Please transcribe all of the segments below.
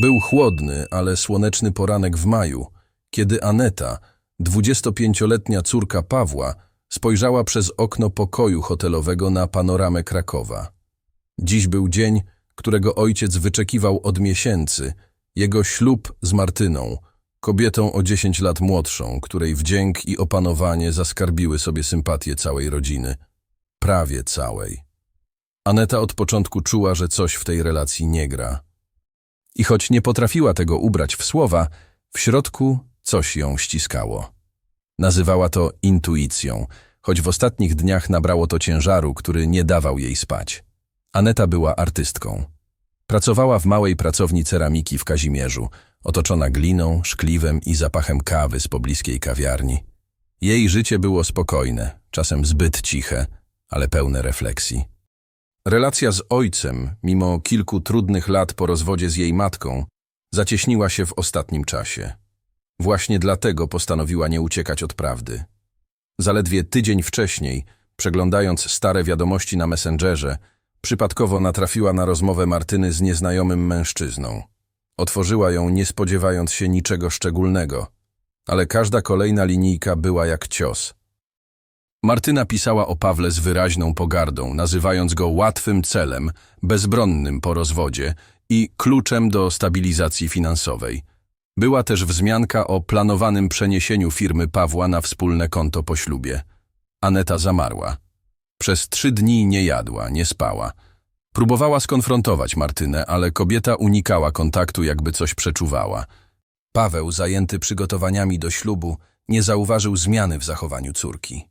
Był chłodny, ale słoneczny poranek w maju, kiedy Aneta, 25-letnia córka Pawła, spojrzała przez okno pokoju hotelowego na panoramę Krakowa. Dziś był dzień, którego ojciec wyczekiwał od miesięcy, jego ślub z Martyną, kobietą o 10 lat młodszą, której wdzięk i opanowanie zaskarbiły sobie sympatię całej rodziny. Prawie całej. Aneta od początku czuła, że coś w tej relacji nie gra. I choć nie potrafiła tego ubrać w słowa, w środku coś ją ściskało. Nazywała to intuicją, choć w ostatnich dniach nabrało to ciężaru, który nie dawał jej spać. Aneta była artystką. Pracowała w małej pracowni ceramiki w Kazimierzu, otoczona gliną, szkliwem i zapachem kawy z pobliskiej kawiarni. Jej życie było spokojne, czasem zbyt ciche, ale pełne refleksji. Relacja z ojcem, mimo kilku trudnych lat po rozwodzie z jej matką, zacieśniła się w ostatnim czasie. Właśnie dlatego postanowiła nie uciekać od prawdy. Zaledwie tydzień wcześniej, przeglądając stare wiadomości na Messengerze, przypadkowo natrafiła na rozmowę Martyny z nieznajomym mężczyzną. Otworzyła ją, nie spodziewając się niczego szczególnego, ale każda kolejna linijka była jak cios. Martyna pisała o Pawle z wyraźną pogardą, nazywając go łatwym celem, bezbronnym po rozwodzie i kluczem do stabilizacji finansowej. Była też wzmianka o planowanym przeniesieniu firmy Pawła na wspólne konto po ślubie. Aneta zamarła. Przez trzy dni nie jadła, nie spała. Próbowała skonfrontować Martynę, ale kobieta unikała kontaktu, jakby coś przeczuwała. Paweł, zajęty przygotowaniami do ślubu, nie zauważył zmiany w zachowaniu córki.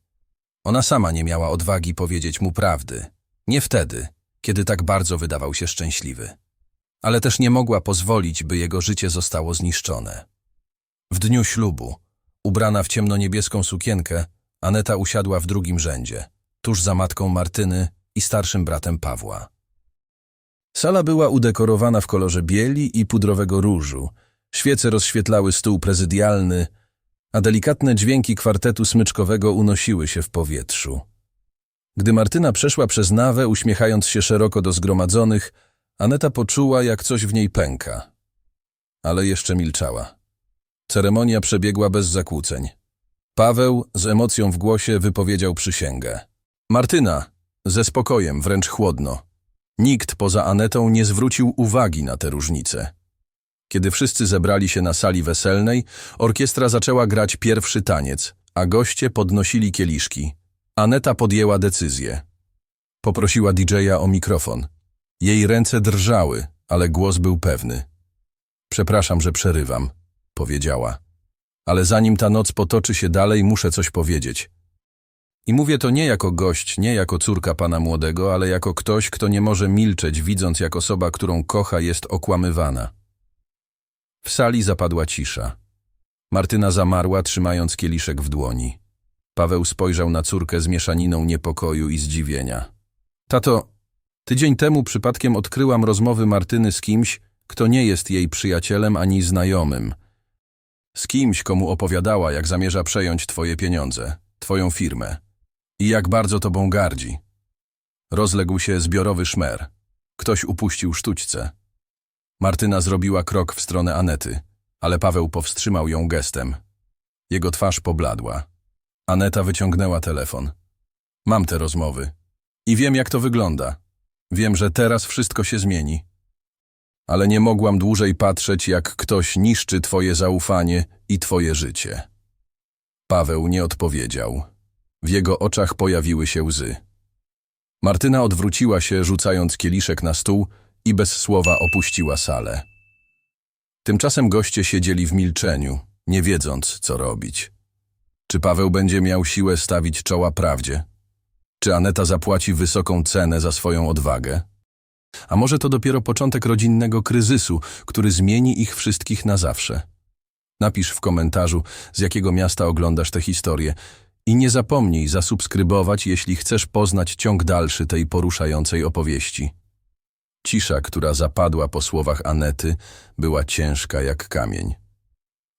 Ona sama nie miała odwagi powiedzieć mu prawdy. Nie wtedy, kiedy tak bardzo wydawał się szczęśliwy. Ale też nie mogła pozwolić, by jego życie zostało zniszczone. W dniu ślubu, ubrana w ciemnoniebieską sukienkę, Aneta usiadła w drugim rzędzie, tuż za matką Martyny i starszym bratem Pawła. Sala była udekorowana w kolorze bieli i pudrowego różu. Świece rozświetlały stół prezydialny, a delikatne dźwięki kwartetu smyczkowego unosiły się w powietrzu. Gdy Martyna przeszła przez nawę, uśmiechając się szeroko do zgromadzonych, Aneta poczuła, jak coś w niej pęka. Ale jeszcze milczała. Ceremonia przebiegła bez zakłóceń. Paweł z emocją w głosie wypowiedział przysięgę. Martyna, ze spokojem, wręcz chłodno. Nikt poza Anetą nie zwrócił uwagi na te różnice. Kiedy wszyscy zebrali się na sali weselnej, orkiestra zaczęła grać pierwszy taniec, a goście podnosili kieliszki. Aneta podjęła decyzję. Poprosiła DJ-a o mikrofon. Jej ręce drżały, ale głos był pewny. Przepraszam, że przerywam, powiedziała. Ale zanim ta noc potoczy się dalej, muszę coś powiedzieć. I mówię to nie jako gość, nie jako córka pana młodego, ale jako ktoś, kto nie może milczeć, widząc jak osoba, którą kocha, jest okłamywana. W sali zapadła cisza. Martyna zamarła, trzymając kieliszek w dłoni. Paweł spojrzał na córkę z mieszaniną niepokoju i zdziwienia. Tato, tydzień temu przypadkiem odkryłam rozmowy Martyny z kimś, kto nie jest jej przyjacielem ani znajomym. Z kimś, komu opowiadała, jak zamierza przejąć twoje pieniądze, twoją firmę i jak bardzo tobą gardzi. Rozległ się zbiorowy szmer. Ktoś upuścił sztućce. Martyna zrobiła krok w stronę Anety, ale Paweł powstrzymał ją gestem. Jego twarz pobladła. Aneta wyciągnęła telefon. Mam te rozmowy. I wiem, jak to wygląda. Wiem, że teraz wszystko się zmieni. Ale nie mogłam dłużej patrzeć, jak ktoś niszczy twoje zaufanie i twoje życie. Paweł nie odpowiedział. W jego oczach pojawiły się łzy. Martyna odwróciła się, rzucając kieliszek na stół i bez słowa opuściła salę. Tymczasem goście siedzieli w milczeniu, nie wiedząc, co robić. Czy Paweł będzie miał siłę stawić czoła prawdzie? Czy Aneta zapłaci wysoką cenę za swoją odwagę? A może to dopiero początek rodzinnego kryzysu, który zmieni ich wszystkich na zawsze? Napisz w komentarzu, z jakiego miasta oglądasz tę historię i nie zapomnij zasubskrybować, jeśli chcesz poznać ciąg dalszy tej poruszającej opowieści. Cisza, która zapadła po słowach Anety, była ciężka jak kamień.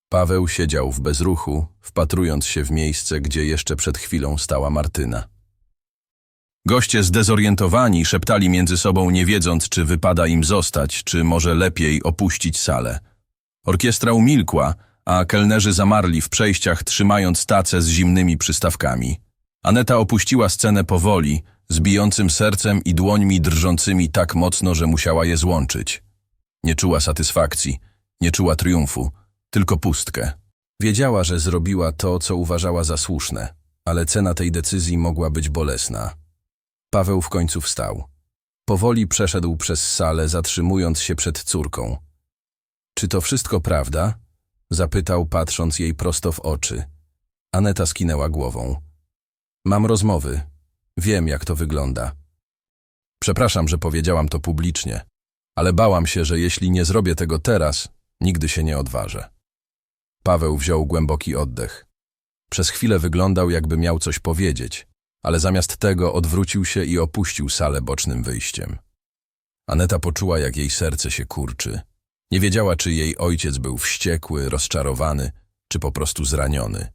Paweł siedział w bezruchu, wpatrując się w miejsce, gdzie jeszcze przed chwilą stała Martyna. Goście zdezorientowani szeptali między sobą, nie wiedząc, czy wypada im zostać, czy może lepiej opuścić salę. Orkiestra umilkła, a kelnerzy zamarli w przejściach, trzymając tace z zimnymi przystawkami. Aneta opuściła scenę powoli, z bijącym sercem i dłońmi drżącymi tak mocno, że musiała je złączyć. Nie czuła satysfakcji, nie czuła triumfu, tylko pustkę. Wiedziała, że zrobiła to, co uważała za słuszne, ale cena tej decyzji mogła być bolesna. Paweł w końcu wstał. Powoli przeszedł przez salę, zatrzymując się przed córką. Czy to wszystko prawda? Zapytał, patrząc jej prosto w oczy. Aneta skinęła głową. Mam rozmowy. Wiem, jak to wygląda. Przepraszam, że powiedziałam to publicznie, ale bałam się, że jeśli nie zrobię tego teraz, nigdy się nie odważę. Paweł wziął głęboki oddech. Przez chwilę wyglądał, jakby miał coś powiedzieć, ale zamiast tego odwrócił się i opuścił salę bocznym wyjściem. Aneta poczuła, jak jej serce się kurczy. Nie wiedziała, czy jej ojciec był wściekły, rozczarowany, czy po prostu zraniony.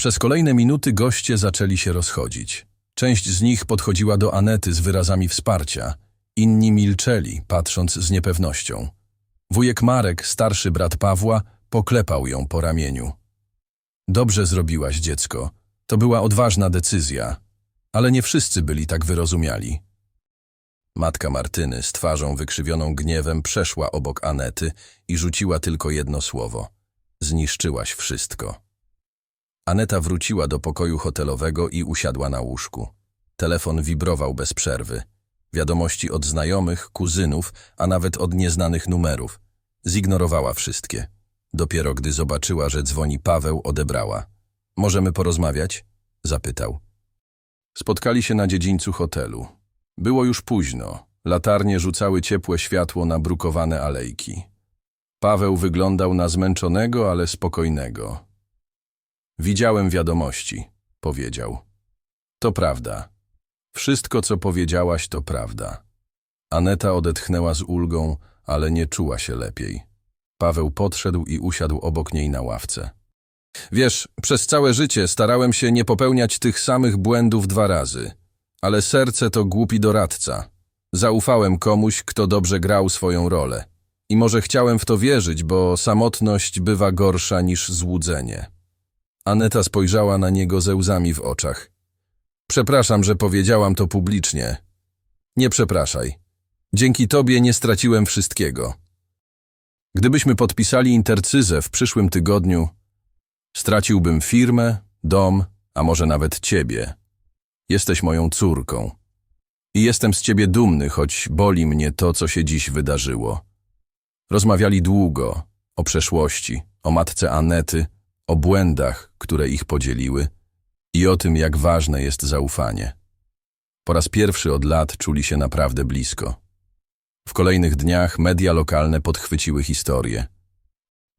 Przez kolejne minuty goście zaczęli się rozchodzić. Część z nich podchodziła do Anety z wyrazami wsparcia, inni milczeli, patrząc z niepewnością. Wujek Marek, starszy brat Pawła, poklepał ją po ramieniu. Dobrze zrobiłaś, dziecko. To była odważna decyzja, ale nie wszyscy byli tak wyrozumiali. Matka Martyny z twarzą wykrzywioną gniewem przeszła obok Anety i rzuciła tylko jedno słowo. Zniszczyłaś wszystko. Aneta wróciła do pokoju hotelowego i usiadła na łóżku. Telefon wibrował bez przerwy. Wiadomości od znajomych, kuzynów, a nawet od nieznanych numerów. Zignorowała wszystkie. Dopiero gdy zobaczyła, że dzwoni Paweł, odebrała. Możemy porozmawiać? Zapytał. Spotkali się na dziedzińcu hotelu. Było już późno. Latarnie rzucały ciepłe światło na brukowane alejki. Paweł wyglądał na zmęczonego, ale spokojnego. Widziałem wiadomości, powiedział. To prawda. Wszystko, co powiedziałaś, to prawda. Aneta odetchnęła z ulgą, ale nie czuła się lepiej. Paweł podszedł i usiadł obok niej na ławce. Wiesz, przez całe życie starałem się nie popełniać tych samych błędów dwa razy. Ale serce to głupi doradca. Zaufałem komuś, kto dobrze grał swoją rolę. I może chciałem w to wierzyć, bo samotność bywa gorsza niż złudzenie. Aneta spojrzała na niego ze łzami w oczach. Przepraszam, że powiedziałam to publicznie. Nie przepraszaj. Dzięki tobie nie straciłem wszystkiego. Gdybyśmy podpisali intercyzę w przyszłym tygodniu, straciłbym firmę, dom, a może nawet ciebie. Jesteś moją córką. I jestem z ciebie dumny, choć boli mnie to, co się dziś wydarzyło. Rozmawiali długo o przeszłości, o matce Anety, o błędach, które ich podzieliły i o tym, jak ważne jest zaufanie. Po raz pierwszy od lat czuli się naprawdę blisko. W kolejnych dniach media lokalne podchwyciły historię.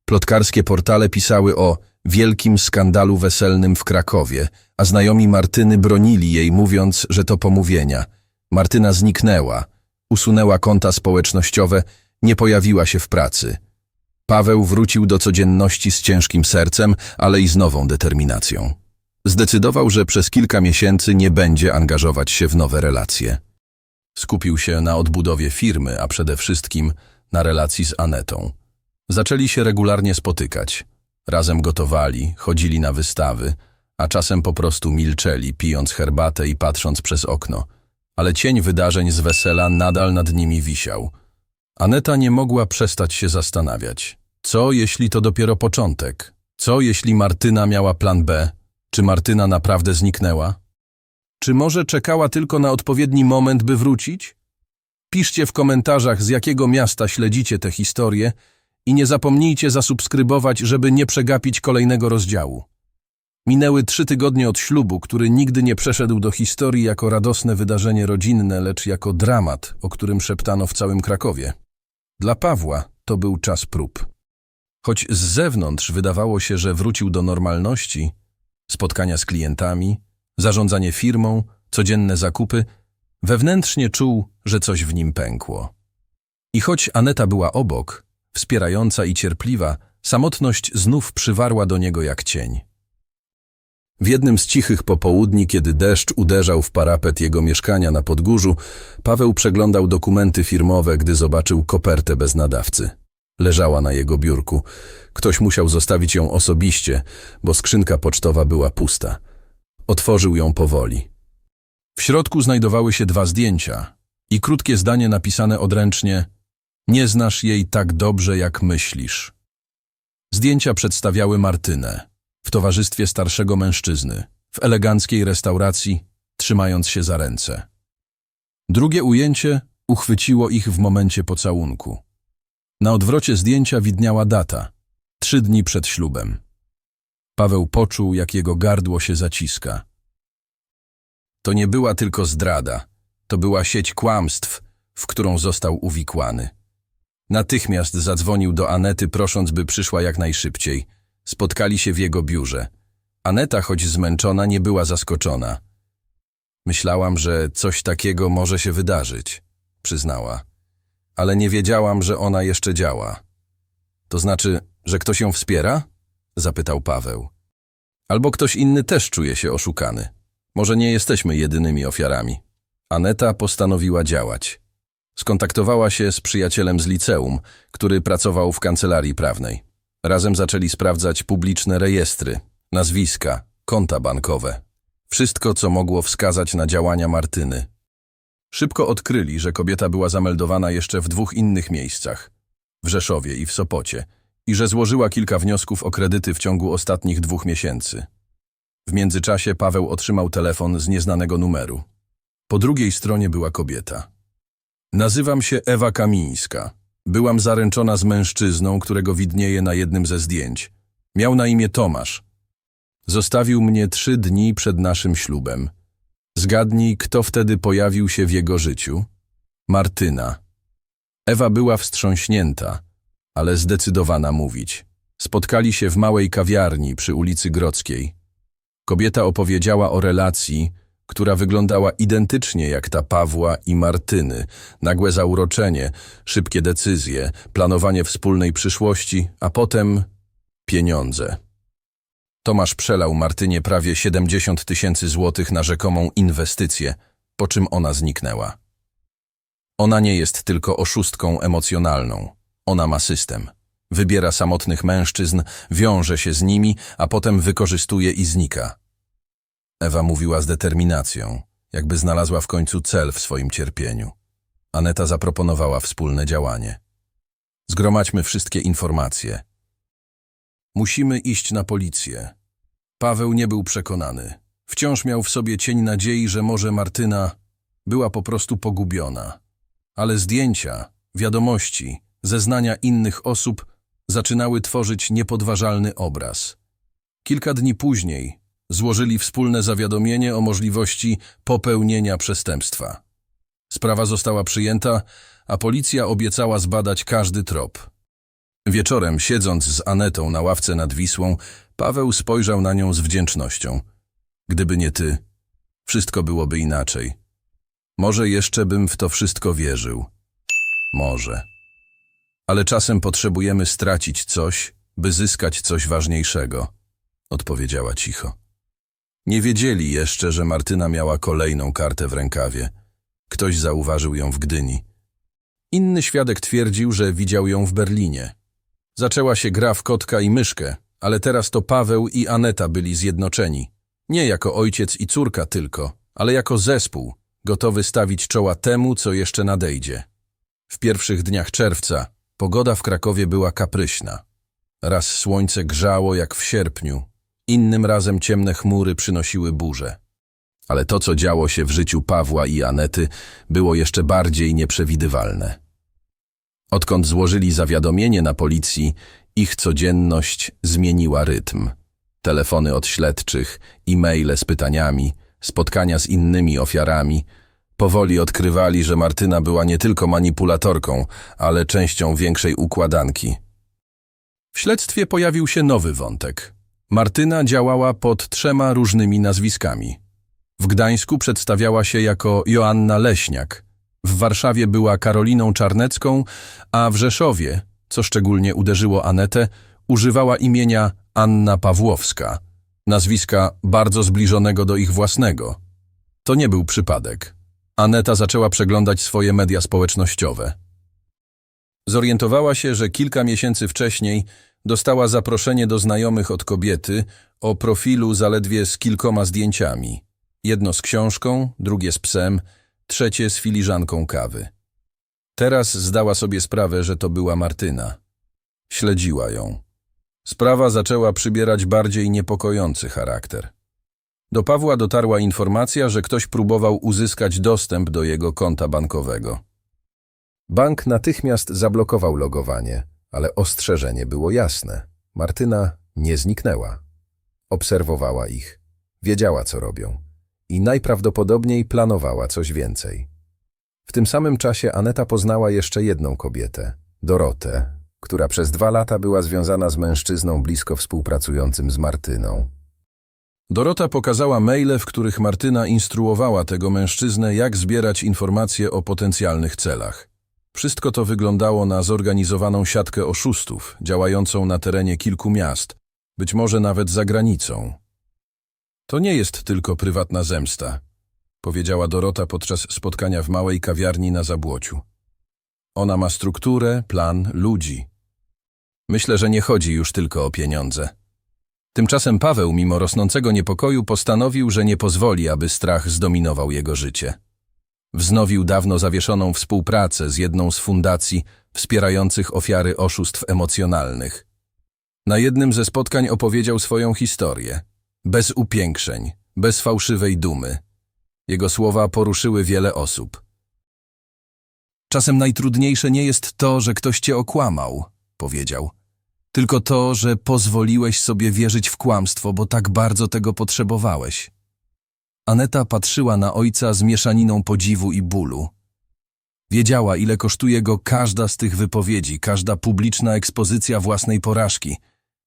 Plotkarskie portale pisały o wielkim skandalu weselnym w Krakowie, a znajomi Martyny bronili jej, mówiąc, że to pomówienia. Martyna zniknęła, usunęła konta społecznościowe, nie pojawiła się w pracy. Paweł wrócił do codzienności z ciężkim sercem, ale i z nową determinacją. Zdecydował, że przez kilka miesięcy nie będzie angażować się w nowe relacje. Skupił się na odbudowie firmy, a przede wszystkim na relacji z Anetą. Zaczęli się regularnie spotykać. Razem gotowali, chodzili na wystawy, a czasem po prostu milczeli, pijąc herbatę i patrząc przez okno. Ale cień wydarzeń z wesela nadal nad nimi wisiał. Aneta nie mogła przestać się zastanawiać. Co, jeśli to dopiero początek? Co, jeśli Martyna miała plan B? Czy Martyna naprawdę zniknęła? Czy może czekała tylko na odpowiedni moment, by wrócić? Piszcie w komentarzach, z jakiego miasta śledzicie tę historię i nie zapomnijcie zasubskrybować, żeby nie przegapić kolejnego rozdziału. Minęły trzy tygodnie od ślubu, który nigdy nie przeszedł do historii jako radosne wydarzenie rodzinne, lecz jako dramat, o którym szeptano w całym Krakowie. Dla Pawła to był czas prób. Choć z zewnątrz wydawało się, że wrócił do normalności, spotkania z klientami, zarządzanie firmą, codzienne zakupy, wewnętrznie czuł, że coś w nim pękło. I choć Aneta była obok, wspierająca i cierpliwa, samotność znów przywarła do niego jak cień. W jednym z cichych popołudni, kiedy deszcz uderzał w parapet jego mieszkania na Podgórzu, Paweł przeglądał dokumenty firmowe, gdy zobaczył kopertę bez nadawcy. Leżała na jego biurku. Ktoś musiał zostawić ją osobiście, bo skrzynka pocztowa była pusta. Otworzył ją powoli. W środku znajdowały się dwa zdjęcia i krótkie zdanie napisane odręcznie Nie znasz jej tak dobrze, jak myślisz. Zdjęcia przedstawiały Martynę w towarzystwie starszego mężczyzny, w eleganckiej restauracji, trzymając się za ręce. Drugie ujęcie uchwyciło ich w momencie pocałunku. Na odwrocie zdjęcia widniała data – trzy dni przed ślubem. Paweł poczuł, jak jego gardło się zaciska. To nie była tylko zdrada, to była sieć kłamstw, w którą został uwikłany. Natychmiast zadzwonił do Anety, prosząc, by przyszła jak najszybciej. Spotkali się w jego biurze. Aneta, choć zmęczona, nie była zaskoczona. Myślałam, że coś takiego może się wydarzyć, przyznała. Ale nie wiedziałam, że ona jeszcze działa. To znaczy, że ktoś ją wspiera? Zapytał Paweł. Albo ktoś inny też czuje się oszukany. Może nie jesteśmy jedynymi ofiarami. Aneta postanowiła działać. Skontaktowała się z przyjacielem z liceum, który pracował w kancelarii prawnej. Razem zaczęli sprawdzać publiczne rejestry, nazwiska, konta bankowe. Wszystko, co mogło wskazać na działania Martyny. Szybko odkryli, że kobieta była zameldowana jeszcze w dwóch innych miejscach w Rzeszowie i w Sopocie i że złożyła kilka wniosków o kredyty w ciągu ostatnich dwóch miesięcy. W międzyczasie Paweł otrzymał telefon z nieznanego numeru. Po drugiej stronie była kobieta. Nazywam się Ewa Kamińska. Byłam zaręczona z mężczyzną, którego widnieje na jednym ze zdjęć. Miał na imię Tomasz. Zostawił mnie trzy dni przed naszym ślubem. Zgadnij, kto wtedy pojawił się w jego życiu? Martyna. Ewa była wstrząśnięta, ale zdecydowana mówić. Spotkali się w małej kawiarni przy ulicy Grodzkiej. Kobieta opowiedziała o relacji, która wyglądała identycznie jak ta Pawła i Martyny. Nagłe zauroczenie, szybkie decyzje, planowanie wspólnej przyszłości, a potem pieniądze. Tomasz przelał Martynie prawie 70 tysięcy złotych na rzekomą inwestycję, po czym ona zniknęła. Ona nie jest tylko oszustką emocjonalną. Ona ma system. Wybiera samotnych mężczyzn, wiąże się z nimi, a potem wykorzystuje i znika. Ewa mówiła z determinacją, jakby znalazła w końcu cel w swoim cierpieniu. Aneta zaproponowała wspólne działanie. Zgromadźmy wszystkie informacje. Musimy iść na policję. Paweł nie był przekonany. Wciąż miał w sobie cień nadziei, że może Martyna była po prostu pogubiona. Ale zdjęcia, wiadomości, zeznania innych osób zaczynały tworzyć niepodważalny obraz. Kilka dni później złożyli wspólne zawiadomienie o możliwości popełnienia przestępstwa. Sprawa została przyjęta, a policja obiecała zbadać każdy trop. Wieczorem, siedząc z Anetą na ławce nad Wisłą, Paweł spojrzał na nią z wdzięcznością. Gdyby nie ty, wszystko byłoby inaczej. Może jeszcze bym w to wszystko wierzył. Może. Ale czasem potrzebujemy stracić coś, by zyskać coś ważniejszego, odpowiedziała cicho. Nie wiedzieli jeszcze, że Martyna miała kolejną kartę w rękawie. Ktoś zauważył ją w Gdyni. Inny świadek twierdził, że widział ją w Berlinie. Zaczęła się gra w kotka i myszkę, ale teraz to Paweł i Aneta byli zjednoczeni. Nie jako ojciec i córka tylko, ale jako zespół, gotowy stawić czoła temu, co jeszcze nadejdzie. W pierwszych dniach czerwca pogoda w Krakowie była kapryśna. Raz słońce grzało jak w sierpniu, innym razem ciemne chmury przynosiły burze. Ale to, co działo się w życiu Pawła i Anety, było jeszcze bardziej nieprzewidywalne. Odkąd złożyli zawiadomienie na policji, ich codzienność zmieniła rytm. Telefony od śledczych, e-maile z pytaniami, spotkania z innymi ofiarami. Powoli odkrywali, że Martyna była nie tylko manipulatorką, ale częścią większej układanki. W śledztwie pojawił się nowy wątek. Martyna działała pod trzema różnymi nazwiskami. W Gdańsku przedstawiała się jako Joanna Leśniak, w Warszawie była Karoliną Czarnecką, a w co szczególnie uderzyło Anetę, używała imienia Anna Pawłowska. nazwiska bardzo zbliżonego do ich własnego. To nie był przypadek. Aneta zaczęła przeglądać swoje media społecznościowe. Zorientowała się, że kilka miesięcy wcześniej dostała zaproszenie do znajomych od kobiety o profilu zaledwie z kilkoma zdjęciami. Jedno z książką, drugie z psem, trzecie z filiżanką kawy. Teraz zdała sobie sprawę, że to była Martyna. Śledziła ją. Sprawa zaczęła przybierać bardziej niepokojący charakter. Do Pawła dotarła informacja, że ktoś próbował uzyskać dostęp do jego konta bankowego. Bank natychmiast zablokował logowanie, ale ostrzeżenie było jasne. Martyna nie zniknęła. Obserwowała ich, wiedziała co robią i najprawdopodobniej planowała coś więcej. W tym samym czasie Aneta poznała jeszcze jedną kobietę, Dorotę, która przez dwa lata była związana z mężczyzną blisko współpracującym z Martyną. Dorota pokazała maile, w których Martyna instruowała tego mężczyznę, jak zbierać informacje o potencjalnych celach. Wszystko to wyglądało na zorganizowaną siatkę oszustów, działającą na terenie kilku miast, być może nawet za granicą. To nie jest tylko prywatna zemsta, powiedziała Dorota podczas spotkania w małej kawiarni na Zabłociu. Ona ma strukturę, plan, ludzi. Myślę, że nie chodzi już tylko o pieniądze. Tymczasem Paweł, mimo rosnącego niepokoju, postanowił, że nie pozwoli, aby strach zdominował jego życie. Wznowił dawno zawieszoną współpracę z jedną z fundacji wspierających ofiary oszustw emocjonalnych. Na jednym ze spotkań opowiedział swoją historię. Bez upiększeń, bez fałszywej dumy. Jego słowa poruszyły wiele osób. Czasem najtrudniejsze nie jest to, że ktoś cię okłamał, powiedział. Tylko to, że pozwoliłeś sobie wierzyć w kłamstwo, bo tak bardzo tego potrzebowałeś. Aneta patrzyła na ojca z mieszaniną podziwu i bólu. Wiedziała, ile kosztuje go każda z tych wypowiedzi, każda publiczna ekspozycja własnej porażki,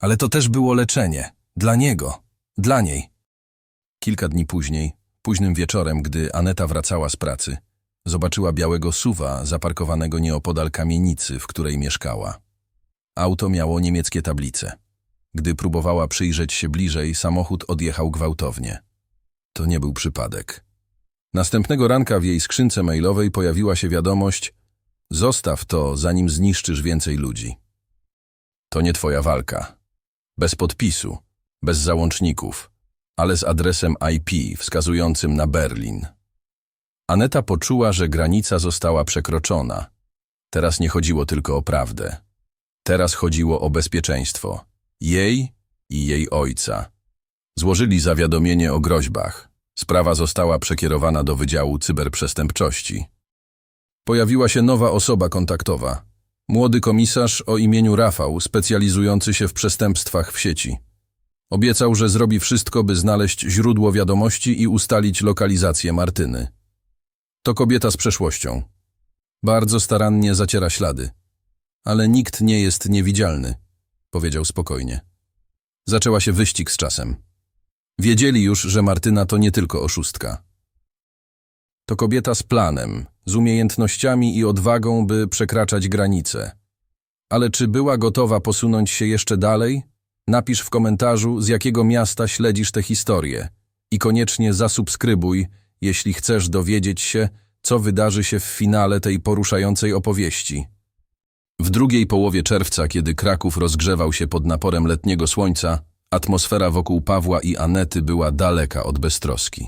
ale to też było leczenie. Dla niego, dla niej. Kilka dni później, późnym wieczorem, gdy Aneta wracała z pracy, zobaczyła białego suwa zaparkowanego nieopodal kamienicy, w której mieszkała. Auto miało niemieckie tablice. Gdy próbowała przyjrzeć się bliżej, samochód odjechał gwałtownie. To nie był przypadek. Następnego ranka w jej skrzynce mailowej pojawiła się wiadomość Zostaw to, zanim zniszczysz więcej ludzi. To nie twoja walka. Bez podpisu, bez załączników, ale z adresem IP wskazującym na Berlin. Aneta poczuła, że granica została przekroczona. Teraz nie chodziło tylko o prawdę. Teraz chodziło o bezpieczeństwo. Jej i jej ojca. Złożyli zawiadomienie o groźbach. Sprawa została przekierowana do Wydziału Cyberprzestępczości. Pojawiła się nowa osoba kontaktowa. Młody komisarz o imieniu Rafał, specjalizujący się w przestępstwach w sieci. Obiecał, że zrobi wszystko, by znaleźć źródło wiadomości i ustalić lokalizację Martyny. To kobieta z przeszłością. Bardzo starannie zaciera ślady. Ale nikt nie jest niewidzialny, powiedział spokojnie. Zaczęła się wyścig z czasem. Wiedzieli już, że Martyna to nie tylko oszustka. To kobieta z planem, z umiejętnościami i odwagą, by przekraczać granice. Ale czy była gotowa posunąć się jeszcze dalej? Napisz w komentarzu, z jakiego miasta śledzisz tę historię i koniecznie zasubskrybuj, jeśli chcesz dowiedzieć się, co wydarzy się w finale tej poruszającej opowieści. W drugiej połowie czerwca, kiedy Kraków rozgrzewał się pod naporem letniego słońca, atmosfera wokół Pawła i Anety była daleka od beztroski.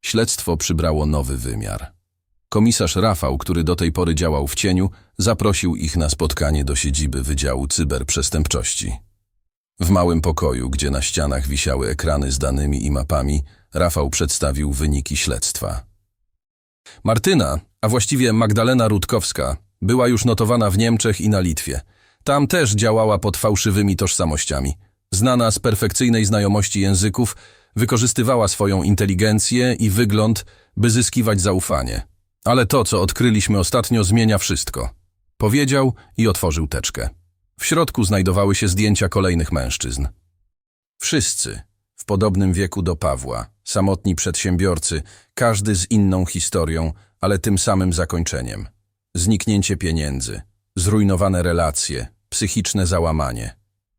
Śledztwo przybrało nowy wymiar. Komisarz Rafał, który do tej pory działał w cieniu, zaprosił ich na spotkanie do siedziby Wydziału Cyberprzestępczości. W małym pokoju, gdzie na ścianach wisiały ekrany z danymi i mapami, Rafał przedstawił wyniki śledztwa. Martyna, a właściwie Magdalena Rutkowska, była już notowana w Niemczech i na Litwie. Tam też działała pod fałszywymi tożsamościami. Znana z perfekcyjnej znajomości języków, wykorzystywała swoją inteligencję i wygląd, by zyskiwać zaufanie. Ale to, co odkryliśmy ostatnio, zmienia wszystko. Powiedział i otworzył teczkę. W środku znajdowały się zdjęcia kolejnych mężczyzn. Wszyscy, w podobnym wieku do Pawła, samotni przedsiębiorcy, każdy z inną historią, ale tym samym zakończeniem. Zniknięcie pieniędzy, zrujnowane relacje, psychiczne załamanie.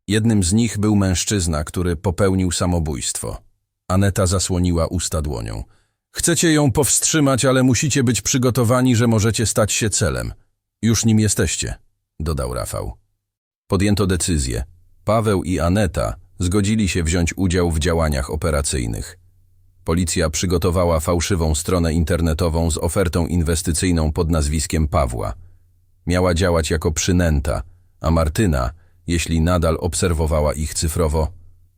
Jednym z nich był mężczyzna, który popełnił samobójstwo. Aneta zasłoniła usta dłonią. Chcecie ją powstrzymać, ale musicie być przygotowani, że możecie stać się celem. Już nim jesteście, dodał Rafał. Podjęto decyzję. Paweł i Aneta zgodzili się wziąć udział w działaniach operacyjnych. Policja przygotowała fałszywą stronę internetową z ofertą inwestycyjną pod nazwiskiem Pawła. Miała działać jako przynęta, a Martyna, jeśli nadal obserwowała ich cyfrowo,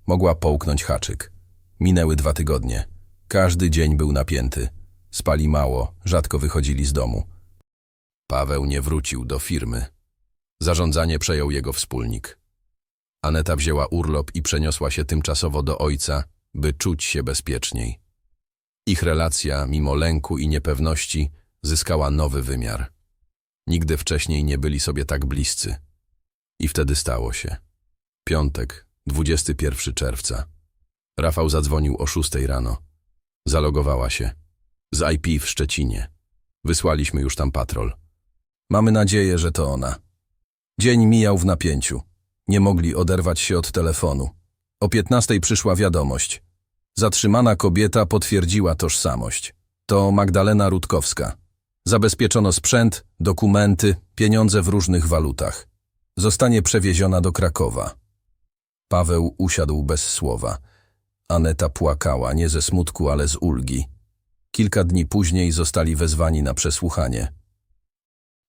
mogła połknąć haczyk. Minęły dwa tygodnie. Każdy dzień był napięty. Spali mało, rzadko wychodzili z domu. Paweł nie wrócił do firmy. Zarządzanie przejął jego wspólnik. Aneta wzięła urlop i przeniosła się tymczasowo do ojca, by czuć się bezpieczniej. Ich relacja, mimo lęku i niepewności, zyskała nowy wymiar. Nigdy wcześniej nie byli sobie tak bliscy. I wtedy stało się. Piątek, 21 czerwca. Rafał zadzwonił o 6 rano. Zalogowała się. Z IP w Szczecinie. Wysłaliśmy już tam patrol. Mamy nadzieję, że to ona. Dzień mijał w napięciu. Nie mogli oderwać się od telefonu. O 15 przyszła wiadomość. Zatrzymana kobieta potwierdziła tożsamość. To Magdalena Rutkowska. Zabezpieczono sprzęt, dokumenty, pieniądze w różnych walutach. Zostanie przewieziona do Krakowa. Paweł usiadł bez słowa. Aneta płakała, nie ze smutku, ale z ulgi. Kilka dni później zostali wezwani na przesłuchanie.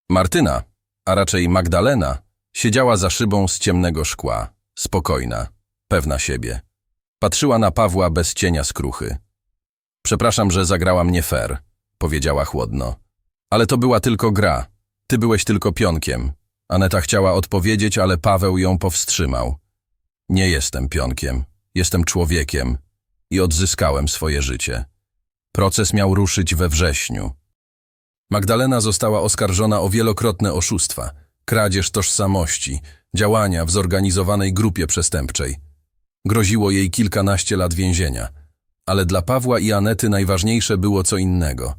Martyna, a raczej Magdalena, siedziała za szybą z ciemnego szkła, spokojna, pewna siebie. Patrzyła na Pawła bez cienia skruchy. Przepraszam, że zagrałam nie fair, powiedziała chłodno. Ale to była tylko gra. Ty byłeś tylko pionkiem. Aneta chciała odpowiedzieć, ale Paweł ją powstrzymał. Nie jestem pionkiem, jestem człowiekiem i odzyskałem swoje życie. Proces miał ruszyć we wrześniu. Magdalena została oskarżona o wielokrotne oszustwa, kradzież tożsamości, działania w zorganizowanej grupie przestępczej. Groziło jej kilkanaście lat więzienia. Ale dla Pawła i Anety najważniejsze było co innego.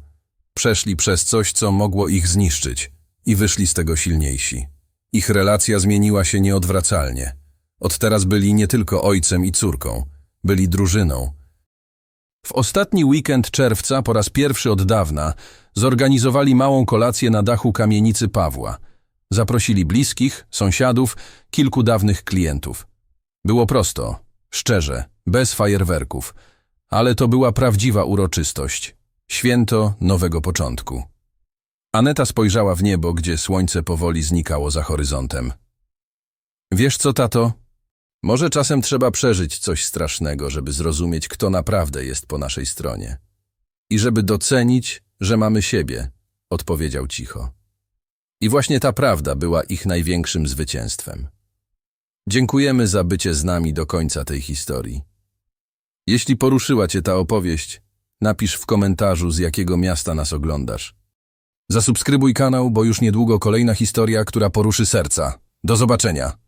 Przeszli przez coś, co mogło ich zniszczyć i wyszli z tego silniejsi. Ich relacja zmieniła się nieodwracalnie. Od teraz byli nie tylko ojcem i córką, byli drużyną. W ostatni weekend czerwca, po raz pierwszy od dawna, zorganizowali małą kolację na dachu kamienicy Pawła. Zaprosili bliskich, sąsiadów, kilku dawnych klientów. Było prosto, szczerze, bez fajerwerków, ale to była prawdziwa uroczystość. Święto nowego początku. Aneta spojrzała w niebo, gdzie słońce powoli znikało za horyzontem. Wiesz co, tato? Może czasem trzeba przeżyć coś strasznego, żeby zrozumieć, kto naprawdę jest po naszej stronie. I żeby docenić, że mamy siebie, odpowiedział cicho. I właśnie ta prawda była ich największym zwycięstwem. Dziękujemy za bycie z nami do końca tej historii. Jeśli poruszyła Cię ta opowieść, napisz w komentarzu, z jakiego miasta nas oglądasz. Zasubskrybuj kanał, bo już niedługo kolejna historia, która poruszy serca. Do zobaczenia!